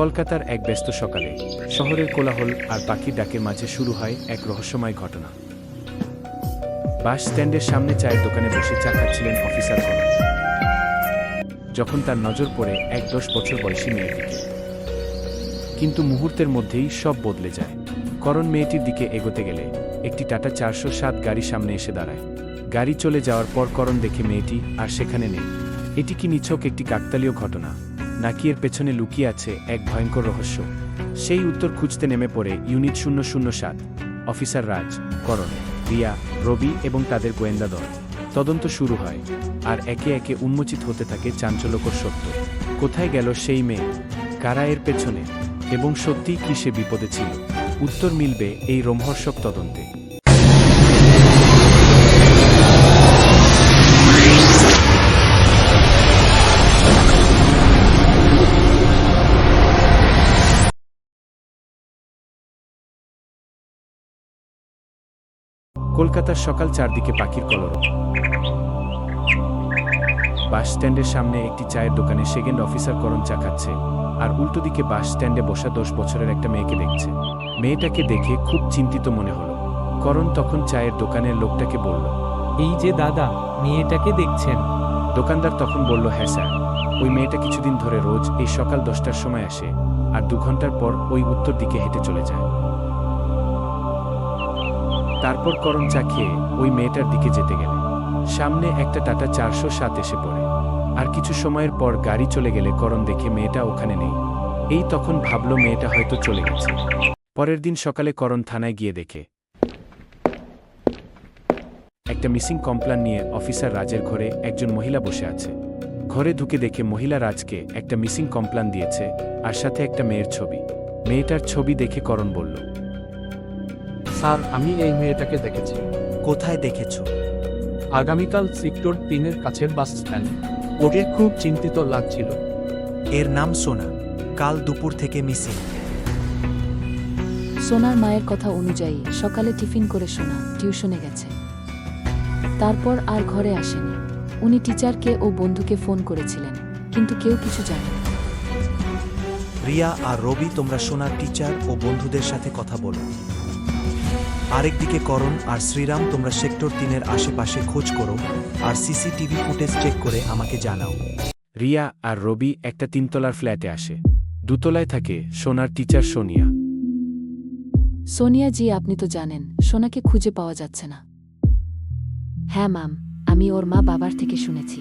কলকাতার এক ব্যস্ত সকালে শহরের কোলাহল আর পাখির ডাকের মাঝে শুরু হয় এক রহস্যময় ঘটনা। বাস স্ট্যান্ডের সামনে চায়ের দোকানে বসে চা খাচ্ছিলেন অফিসার করণ। যখন তার নজর পড়ে এক দশ বছর বয়সী মেয়ের দিকে। কিন্তু মুহূর্তের মধ্যেই সব বদলে যায়। করণ মেয়েটির দিকে এগোতে গেলে একটি টাটা চারশো সাত গাড়ি সামনে এসে দাঁড়ায়। গাড়ি চলে যাওয়ার পর করণ দেখে মেয়েটি আর সেখানে নেই। এটি কি নিছক একটি কাকতালীয় ঘটনা? নাকি এর পেছনে লুকিয়ে আছে এক ভয়ঙ্কর রহস্য। সেই উত্তর খুঁজতে নেমে পড়ে ইউনিট শূন্য শূন্য সাত, অফিসার রাজ, করণ, রিয়া, রবি এবং তাদের গোয়েন্দা দল। তদন্ত শুরু হয় আর একে একে উন্মোচিত হতে থাকে চাঞ্চল্যকর সত্য। কোথায় গেল সেই মেয়ে? কারা এর পেছনে? এবং সত্যিই কি সে বিপদে ছিল? উত্তর মিলবে এই রোমহর্ষক তদন্তে। কলকাতার সকাল চারদিকে পাখির কলরব। বাস স্ট্যান্ডের সামনে একটি চায়ের দোকানে সেকেন্ড অফিসার করণ চা খাচ্ছে আর উল্টো দিকে বাস স্ট্যান্ডে বসা দশ বছরের একটা মেয়েকে দেখছে। মেয়েটাকে দেখে খুব চিন্তিত মনে হলো। করণ তখন চায়ের দোকানের লোকটাকে বলল এই যে দাদা মেয়েটাকে দেখছেন। দোকানদার তখন বলল হ্যাঁ স্যার ওই মেয়েটা কিছুদিন ধরে রোজ এই সকাল দশটার সময় আসে আর দু ঘণ্টার পর ওই উত্তর দিকে হেঁটে চলে যায়। তারপর করণ চা খেয়ে ওই মেয়েটার দিকে যেতে গেলে। সামনে একটা টাটা চারশো সাত এসে পড়ে। আর কিছু সময়ের পর গাড়ি চলে গেলে করণ দেখে মেয়েটা ওখানে নেই। এই তখন ভাবল মেয়েটা হয়তো চলে গেছে। পরের দিন সকালে করণ থানায় গিয়ে দেখে। একটা মিসিং কমপ্লেন নিয়ে অফিসার রাজের ঘরে একজন মহিলা বসে আছে। ঘরে ঢুকে দেখে মহিলা রাজকে একটা মিসিং কমপ্লেন দিয়েছে, আর সাথে একটা মেয়ের ছবি। মেয়েটার ছবি দেখে করণ বলল স্যার আমি এই মেয়েটাকে দেখেছি। কোথায় দেখেছ? আগামীকাল সেক্টর তিনের কাছের বাস স্ট্যান্ড। ওকে খুব চিন্তিত লাগছিল। এর নাম সোনা। কাল দুপুর থেকে মিসিং। সোনার মায়ের কথা অনুযায়ী সকালে টিফিন করে সোনা টিউশনে গেছে। তারপর আর ঘরে আসেনি। উনি টিচারকে ও বন্ধুকে ফোন করেছিলেন কিন্তু কেউ কিছু জানে না। রিয়া আর রবি তোমরা সোনার টিচার ও বন্ধুদের সাথে কথা বলো। আরেকদিকে করণ আর শ্রীরাম তোমরা সেক্টর তিনের আশেপাশে খোঁজ করো আর সিসিটিভি ফুটেজ চেক করে আমাকে জানাও। রিয়া আর রবি একটা তিনতলার ফ্ল্যাটে আসে। দুতলায় থাকে সোনার টিচার সোনিয়া। সোনিয়া জি আপনি তো জানেন সোনাকে খুঁজে পাওয়া যাচ্ছে না। হ্যাঁ ম্যাম আমি ওর মা বাবার থেকে শুনেছি।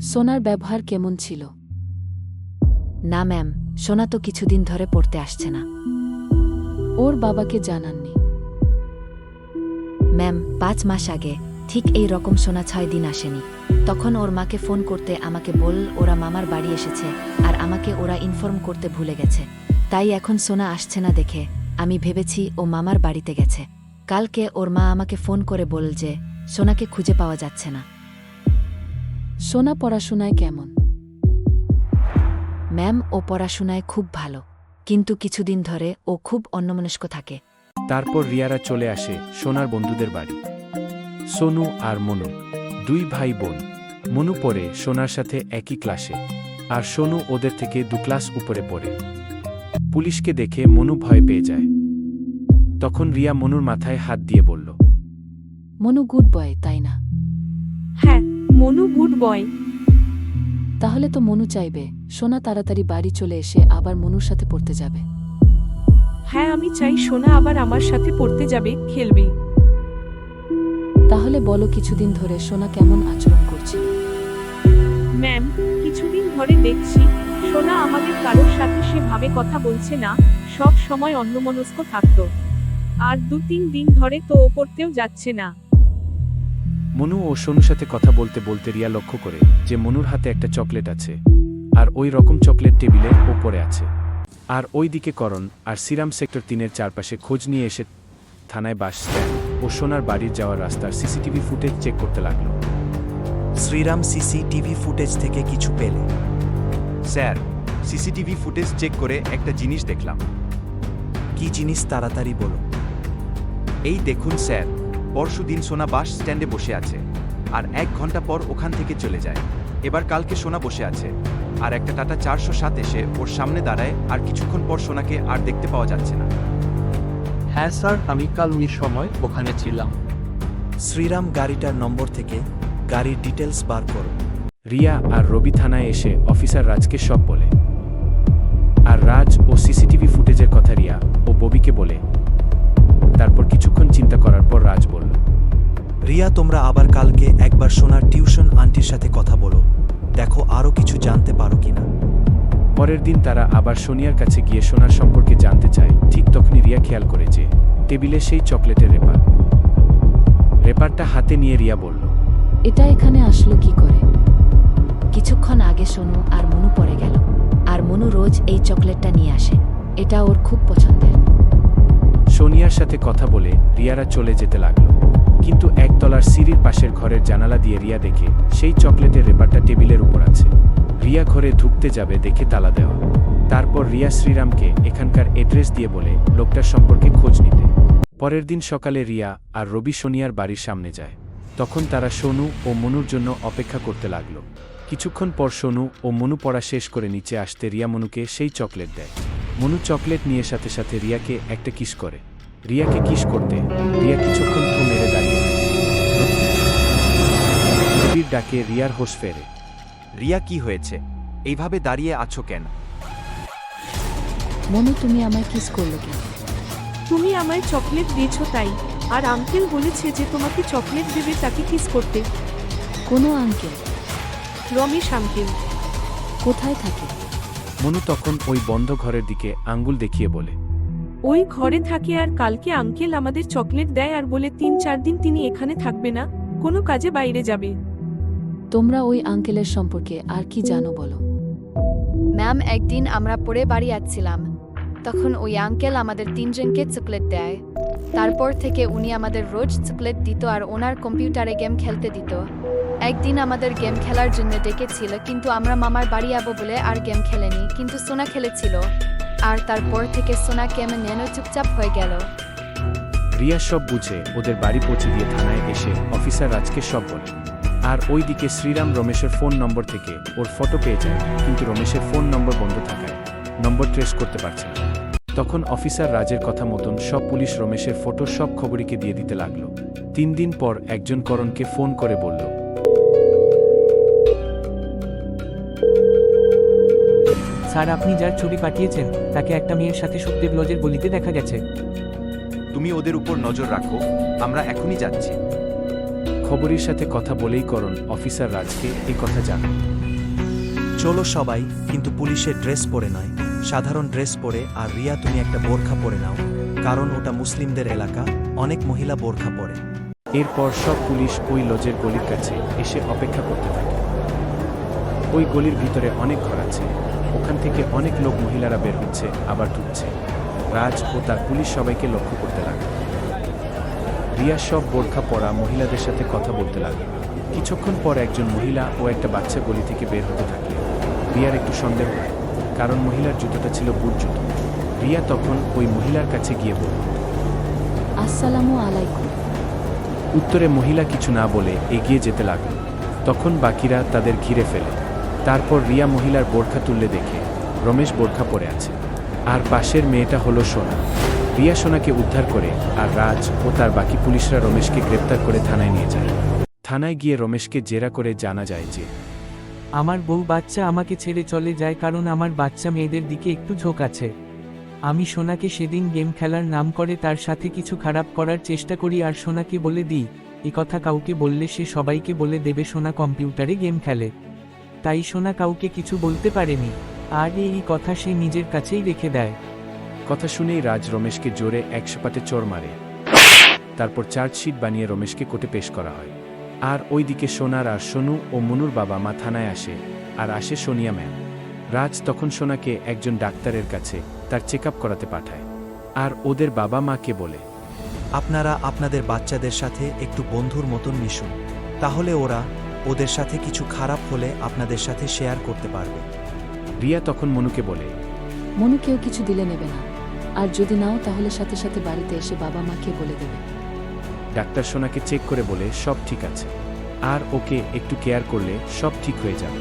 সোনার ব্যবহার কেমন ছিল? না ম্যাম সোনা তো কিছুদিন ধরে পড়তে আসছে না। ওর বাবাকে জানাননি ম্যাম পাঁচ মাস আগে ঠিক এই রকম সোনা ছয় দিন আসেনি। তখন ওর মাকে ফোন করতে আমাকে বল ওরা মামার বাড়ি এসেছে আর আমাকে ওরা ইনফর্ম করতে ভুলে গেছে। তাই এখন সোনা আসছে না দেখে আমি ভেবেছি ও মামার বাড়িতে গেছে। কালকে ওর মা আমাকে ফোন করে বল যে সোনাকে খুঁজে পাওয়া যাচ্ছে না। সোনা পড়াশোনায় কেমন? ম্যাম ও পড়াশোনায় খুব ভালো। কিন্তু কিছুদিন ধরে ও খুব অন্যমনস্ক থাকে। তারপর রিয়ারা চলে আসে সোনার বন্ধুদের বাড়ি। সোনু আর মনু দুই ভাই বোন। মনু পড়ে সোনার সাথে একই ক্লাসে আর সোনু ওদের থেকে দু ক্লাস উপরে পড়ে। পুলিশকে দেখে মনু ভয় পেয়ে যায়। তখন রিয়া মনুর মাথায় হাত দিয়ে বলল মনু গুড বয় তাই না? হ্যাঁ মনু গুড বয়। তাহলে তো মনু চাইবে সোনা তাড়াতাড়ি বাড়ি চলে এসে আবার মনুর সাথে পড়তে যাবে। হ্যাঁ আমি চাই সোনা আবার আমার সাথে পড়তে যাবে খেলবে। তাহলে বলো কিছুদিন ধরে সোনা কেমন আচরণ করছিল ম্যাম কিছুদিন ধরে দেখছি সোনা আমাদের কারোর সাথে সেভাবে কথা বলছে না সব সময় অন্যমনস্ক থাকতো। আর দু তিন দিন ধরে তো ও পড়তেও যাচ্ছে না। মনু ও সোনুর সাথে কথা বলতে বলতে রিয়া লক্ষ্য করে যে মনুর হাতে একটা চকলেট আছে আর ওই রকম চকলেট টেবিলের ওপরে আছে। আর ওই দিকে করণ আর সিরাম সেক্টর তিনের চারপাশে খোঁজ নিয়ে এসে থানায় বাস স্ট্যান্ড ও সোনার বাড়ির যাওয়ার রাস্তার সিসিটিভি ফুটেজ চেক করতে লাগল। শ্রীরাম সিসিটিভি ফুটেজ থেকে কিছু পেলে। স্যার সিসিটিভি ফুটেজ চেক করে একটা জিনিস দেখলাম। কি জিনিস তাড়াতাড়ি বলো। এই দেখুন স্যার পরশুদিন সোনা বাস স্ট্যান্ডে বসে আছে আর এক ঘণ্টা পর ওখান থেকে চলে যায়। এবার কালকে সোনা বসে আছে। আর একটা টাটা চারশো সাত এসে ওর সামনে দাঁড়ায় আর কিছুক্ষণ পর সোনাকে আর দেখতে পাওয়া যাচ্ছে না। হ্যাঁ স্যার আমি কাল ওই সময় ওখানে ছিলাম। শ্রীরাম গাড়িটার নম্বর থেকে গাড়ির ডিটেলস বার করো। রিয়া আর রবি থানায় এসে অফিসার রাজকে সব বলে। আর রাজ ও সিসিটিভি ফুটেজের কথা রিয়া ও ববিকে বলে। তারপর কিছুক্ষণ চিন্তা করার পর রাজ বলল রিয়া তোমরা আবার কালকে একবার সোনার টিউশন আন্টির সাথে কথা বলো। দেখো আরও কিছু জানতে পারো কিনা। পরের দিন তারা আবার সোনিয়ার কাছে গিয়ে সোনার সম্পর্কে জানতে চায়। ঠিক তখনই রিয়া খেয়াল করে যে টেবিলে সেই চকলেটের রেপার। রেপারটা হাতে নিয়ে রিয়া বলল এটা এখানে আসলো কি করে? কিছুক্ষণ আগে সোনু আর মনু পড়ে গেল। আর মনু রোজ এই চকলেটটা নিয়ে আসে। এটা ওর খুব পছন্দের। সোনিয়ার সাথে কথা বলে রিয়ারা চলে যেতে লাগল। কিন্তু একতলার সিঁড়ির পাশের ঘরের জানালা দিয়ে রিয়া দেখে, সেই চকলেটের রেপারটা টেবিলের উপর আছে। রিয়া ঘরে ঢুকতে যাবে দেখে তালা দেওয়া। তারপর রিয়া শ্রীরামকে এখানকার এড্রেস দিয়ে বলে, লোকটার সম্পর্কে খোঁজ নিতে। পরের দিন সকালে রিয়া আর রবি সোনিয়ার বাড়ির সামনে যায়। তখন তারা সোনু ও মনুর জন্য অপেক্ষা করতে লাগল। কিছুক্ষণ পর সোনু ও মনু পড়া শেষ করে নিচে আসতে রিয়া মনুকে সেই চকলেট দেয়। মনু চকলেট নিয়ে সাথে সাথে রিয়াকে একটা কিস করে। রিয়াকে কিস করতে রিয়া কিছুক্ষণ রবির ডাকে রিয়ার হোশ ফেরে। রিয়া কি হয়েছে? এইভাবে দাঁড়িয়ে আছো কেন? মনু তুমি আমায় কিস করল কেন? তুমি আমায় চকলেট দিয়েছ তাই আর আঙ্কেল বলেছে যে তোমাকে চকলেট দেবে তাকে কিস করতে। কোনো আঙ্কেল রমেশ আঙ্কেল কোথায় থাকে? মনু তখন ওই বন্ধ ঘরের দিকে আঙ্গুল দেখিয়ে বলে ওই ঘরে থাকে আর কালকে আঙ্কেল আমাদের চকলেট দেয় আর বলে তিন চার দিন তিনি এখানে থাকবে না কোনো কাজে বাইরে যাবে। তোমরা ওই আঙ্কেলের সম্পর্কে আর কি জানো বলো? ম্যাম একদিন আমরা পড়ে বাড়ি আসছিলাম। তখন ওই আঙ্কেল আমাদের তিনজনকে চকলেট দেয়। তারপর থেকে উনি আমাদের রোজ চকলেট দিত আর ওনার কম্পিউটারে গেম খেলতে দিত। একদিন আমাদের গেম খেলার জন্য ডেকেছিল কিন্তু আমরা মামার বাড়ি যাব বলে আর গেম খেলেনি কিন্তু সোনা খেলেছিল। আর তারপর থেকে সোনা কেমন নেন চুপচাপ হয়ে গেল। রিয়া সব বুঝে ওদের বাড়ি পৌঁছে দিয়ে থানায় এসে অফিসার রাজকে সব বলে। আর ওইদিকে শ্রীরাম রমেশের ফোন নম্বর থেকে ওর ফটো পেয়ে যায় কিন্তু রমেশের ফোন নম্বর বন্ধ থাকায় নম্বর ট্রেস করতে পারছে না। তখন অফিসার রাজের কথা মতন সব পুলিশ রমেশের ফটো সব খবরীকে দিয়ে দিতে লাগল। তিন দিন পর একজন করণকে ফোন করে বলল স্যার আপনি যার ছবি পাঠিয়েছেন তাকে একটা মেয়ের সাথে সুখদেব লজের গলিতে দেখা গেছে। তুমি ওদের উপর নজর রাখো আমরা এখনই যাচ্ছি। খবরের সাথে কথা বলেই করণ অফিসার রাজকে এই কথা জানায় চলো সবাই কিন্তু পুলিশের ড্রেস পরে নয়। সাধারণ ড্রেস পরে আর রিয়া তুমি একটা বোরখা পরে নাও। কারণ ওটা মুসলিমদের এলাকা অনেক মহিলা বোরখা পরে। এরপর সব পুলিশ ওই লজের গলির কাছে এসে অপেক্ষা করতে থাকে। ওই গলির ভিতরে অনেক ঘর আছে। ওখান থেকে অনেক লোক মহিলারা বের হচ্ছে আবার ঢুকছে। রাজ ও তার পুলিশ সবাইকে লক্ষ্য করতে লাগে রিয়া সব বোরখা পরা মহিলাদের সাথে কথা বলতে লাগে কিছুক্ষণ পর একজন মহিলা ও একটা বাচ্চা গলি থেকে বের হতে থাকে। রিয়ার একটু সন্দেহ হয় কারণ মহিলার জুতোটা ছিল বুট জুতো। রিয়া তখন ওই মহিলার কাছে গিয়ে বলল আসসালামু আলাইকুম। উত্তরে মহিলা কিছু না বলে এগিয়ে যেতে লাগল। তখন বাকিরা তাদের ঘিরে ফেলে। তারপর রিয়া মহিলার বোরখা তুললে দেখে রমেশ বোরখা পরে আছে। আর পাশের মেয়েটা হলো সোনা। রিয়া সোনাকে উদ্ধার করে আর রাজ ও তার বাকি পুলিশরা রমেশকে গ্রেপ্তার করে থানায় নিয়ে যায়। থানায় গিয়ে রমেশকে জেরা করে জানা যায় যে, আমার বউ বাচ্চা আমাকে ছেড়ে চলে যায় কারণ আমার বাচ্চা মেয়েদের দিকে একটু ঝোঁক আছে। আমি সোনাকে সেদিন গেম খেলার নাম করে তার সাথে কিছু খারাপ করার চেষ্টা করি আর সোনাকে বলে দিই, এ কথা কাউকে বললে সে সবাইকে বলে দেবে সোনা কম্পিউটারে গেম খেলে। তাই সোনা কাউকে কিছু বলতে পারেনি, আর এই কথা সে নিজের কাছেই রেখে দেয়। কথা শুনেই রাজ রমেশকে জোরে একশো পাটে চোর মারে। তারপর চার্জশিট বানিয়ে রমেশকে কোর্টে পেশ করা হয়। আর ওইদিকে সোনার আর সোনু ও মনুর বাবা মা থানায় আসে আর আসে সোনিয়া ম্যাম। রাজ তখন সোনাকে একজন ডাক্তারের কাছে তার চেক করাতে পাঠায়। আর ওদের বাবা মাকে বলে আপনারা আপনাদের বাচ্চাদের সাথে একটু বন্ধুর মতন মিশুন। তাহলে ওরা ওদের সাথে কিছু খারাপ হলে আপনাদের সাথে শেয়ার করতে পারবে। রিয়া তখন মনুকে বলে মনু কেউ কিছু দিলে নেবে না। আর যদি নাও তাহলে সাথে সাথে বাড়িতে এসে বাবা মাকে বলে দেবে। ডাক্তার সোনাকে চেক করে বলে সব ঠিক আছে। আর ওকে একটু কেয়ার করলে সব ঠিক হয়ে যাবে।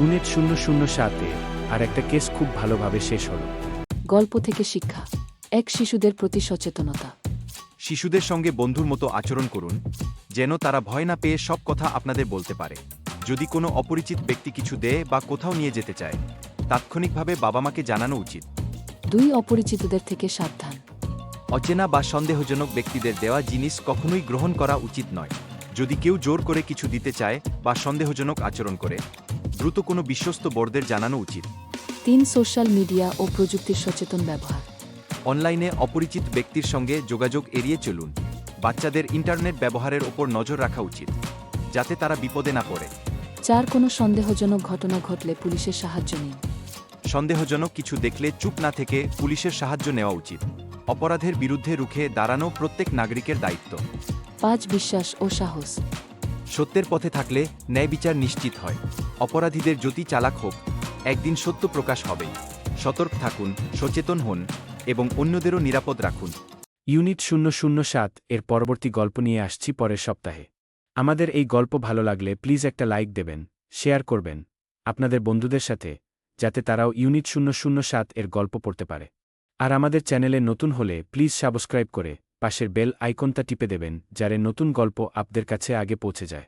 ইউনিট শূন্য শূন্য সাতে আর একটা কেস খুব ভালোভাবে শেষ হলো। গল্প থেকে শিক্ষা এক শিশুদের প্রতি সচেতনতা। শিশুদের সঙ্গে বন্ধুর মতো আচরণ করুন যেন তারা ভয় না পেয়ে সব কথা আপনাদের বলতে পারে। যদি কোনো অপরিচিত ব্যক্তি কিছু দেয় বা কোথাও নিয়ে যেতে চায় তাৎক্ষণিকভাবে বাবা মাকে জানানো উচিত। দুই অপরিচিতদের থেকে সাবধান। অচেনা বা সন্দেহজনক ব্যক্তিদের দেওয়া জিনিস কখনোই গ্রহণ করা উচিত নয়। যদি কেউ জোর করে কিছু দিতে চায় বা সন্দেহজনক আচরণ করে দ্রুত কোনো বিশ্বস্ত বড়দের জানানো উচিত। তিন সোশ্যাল মিডিয়া ও প্রযুক্তির সচেতন ব্যবহার। অনলাইনে অপরিচিত ব্যক্তির সঙ্গে যোগাযোগ এড়িয়ে চলুন। বাচ্চাদের ইন্টারনেট ব্যবহারের ওপর নজর রাখা উচিত যাতে তারা বিপদে না পড়ে। চার কোনো সন্দেহজনক ঘটনা ঘটলে পুলিশের সাহায্য নিন। সন্দেহজনক কিছু দেখলে চুপ না থেকে পুলিশের সাহায্য নেওয়া উচিত। অপরাধের বিরুদ্ধে রুখে দাঁড়ানো প্রত্যেক নাগরিকের দায়িত্ব। পাঁচ বিশ্বাস ও সাহস। সত্যের পথে থাকলে ন্যায় বিচার নিশ্চিত হয়। অপরাধীদের যতি চালাক হোক একদিন সত্য প্রকাশ হবেই সতর্ক থাকুন সচেতন হন এবং অন্যদেরও নিরাপদ রাখুন। ইউনিট শূন্য শূন্য সাত এর পরবর্তী গল্প নিয়ে আসছি পরের সপ্তাহে। আমাদের এই গল্প ভালো লাগলে প্লিজ একটা লাইক দেবেন শেয়ার করবেন। আপনাদের বন্ধুদের সাথে যাতে তারাও ইউনিট শূন্য এর গল্প পড়তে পারে। আর আমাদের চ্যানেলে নতুন হলে প্লিজ সাবস্ক্রাইব করে পাশের বেল আইকনটা টিপে দেবেন, যারে নতুন গল্প আপনাদের কাছে আগে পৌঁছে যায়।